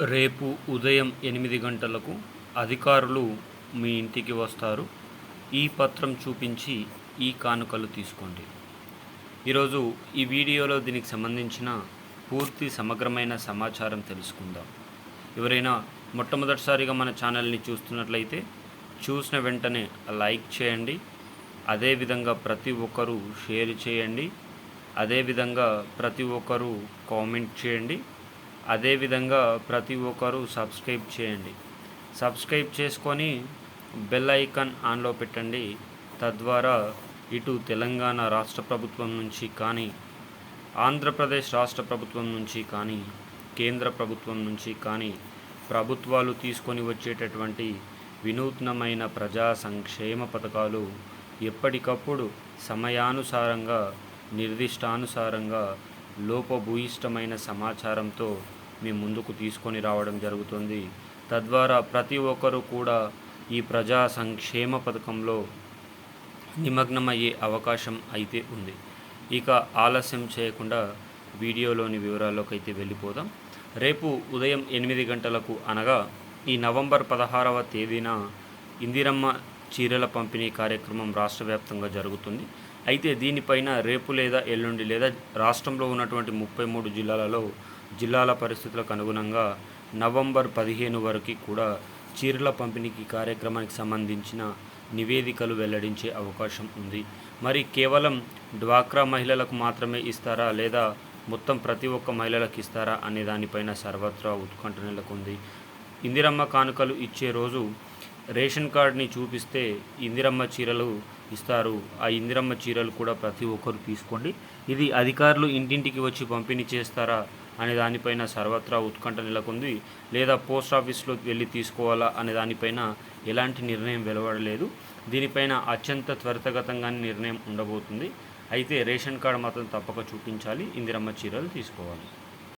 రేపు ఉదయం ఎనిమిది గంటలకు అధికారులు మీ ఇంటికి వస్తారు. ఈ పత్రం చూపించి ఈ కానుకలు తీసుకోండి. ఈరోజు ఈ వీడియోలో దీనికి సంబంధించిన పూర్తి సమగ్రమైన సమాచారం తెలుసుకుందాం. ఎవరైనా మొట్టమొదటిసారిగా మన ఛానల్ని చూస్తున్నట్లయితే చూసిన వెంటనే లైక్ చేయండి. అదేవిధంగా ప్రతి ఒక్కరూ షేర్ చేయండి. అదేవిధంగా ప్రతి ఒక్కరూ కామెంట్ చేయండి. అదేవిధంగా ప్రతి ఒక్కరూ సబ్స్క్రైబ్ చేయండి. సబ్స్క్రైబ్ చేసుకొని బెల్ ఐకాన్ ఆన్లో పెట్టండి. తద్వారా ఇటు తెలంగాణ రాష్ట్ర ప్రభుత్వం నుంచి కానీ ఆంధ్రప్రదేశ్ రాష్ట్ర ప్రభుత్వం నుంచి కానీ కేంద్ర ప్రభుత్వం నుంచి కానీ ప్రభుత్వాలు తీసుకొని వచ్చేటటువంటి వినూత్నమైన ప్రజా సంక్షేమ పథకాలు ఎప్పటికప్పుడు సమయానుసారంగా నిర్దిష్టానుసారంగా లోపభూయిష్టమైన సమాచారంతో మీ ముందుకు తీసుకొని రావడం జరుగుతుంది. తద్వారా ప్రతి ఒక్కరూ కూడా ఈ ప్రజా సంక్షేమ పథకంలో నిమగ్నమయ్యే అవకాశం అయితే ఉంది. ఇక ఆలస్యం చేయకుండా వీడియోలోని వివరాల్లోకి అయితే వెళ్ళిపోదాం. రేపు ఉదయం ఎనిమిది గంటలకు అనగా ఈ నవంబర్ పదహారవ తేదీన ఇందిరమ్మ చీరల పంపిణీ కార్యక్రమం రాష్ట్ర వ్యాప్తంగా జరుగుతుంది. అయితే దీనిపైన రేపు లేదా ఎల్లుండి లేదా రాష్ట్రంలో ఉన్నటువంటి ముప్పై మూడు జిల్లాలలో జిల్లాల పరిస్థితులకు అనుగుణంగా నవంబర్ పదిహేను వరకు కూడా చీరల పంపిణీకి కార్యక్రమానికి సంబంధించిన నివేదికలు వెల్లడించే అవకాశం ఉంది. మరి కేవలం డ్వాక్రా మహిళలకు మాత్రమే ఇస్తారా లేదా మొత్తం ప్రతి ఒక్క మహిళలకు ఇస్తారా అనే దానిపైన సర్వత్రా ఉత్కంఠ నెలకొంది. ఇందిరమ్మ కానుకలు ఇచ్చే రోజు రేషన్ కార్డ్ని చూపిస్తే ఇందిరమ్మ చీరలు ఇస్తారు. ఆ ఇందిరమ్మ చీరలు కూడా ప్రతి ఒక్కరు తీసుకోండి. ఇది అధికారులు ఇంటింటికి వచ్చి పంపిణీ చేస్తారా అనే దానిపైన సర్వత్రా ఉత్కంఠ నెలకొంది. లేదా పోస్ట్ ఆఫీస్లో వెళ్ళి తీసుకోవాలా అనే దానిపైన ఎలాంటి నిర్ణయం వెలువడలేదు. దీనిపైన అత్యంత త్వరితగతంగానే నిర్ణయం ఉండబోతుంది. అయితే రేషన్ కార్డు మాత్రం తప్పక చూపించాలి. ఇందిరమ్మ చీరలు తీసుకోవాలి.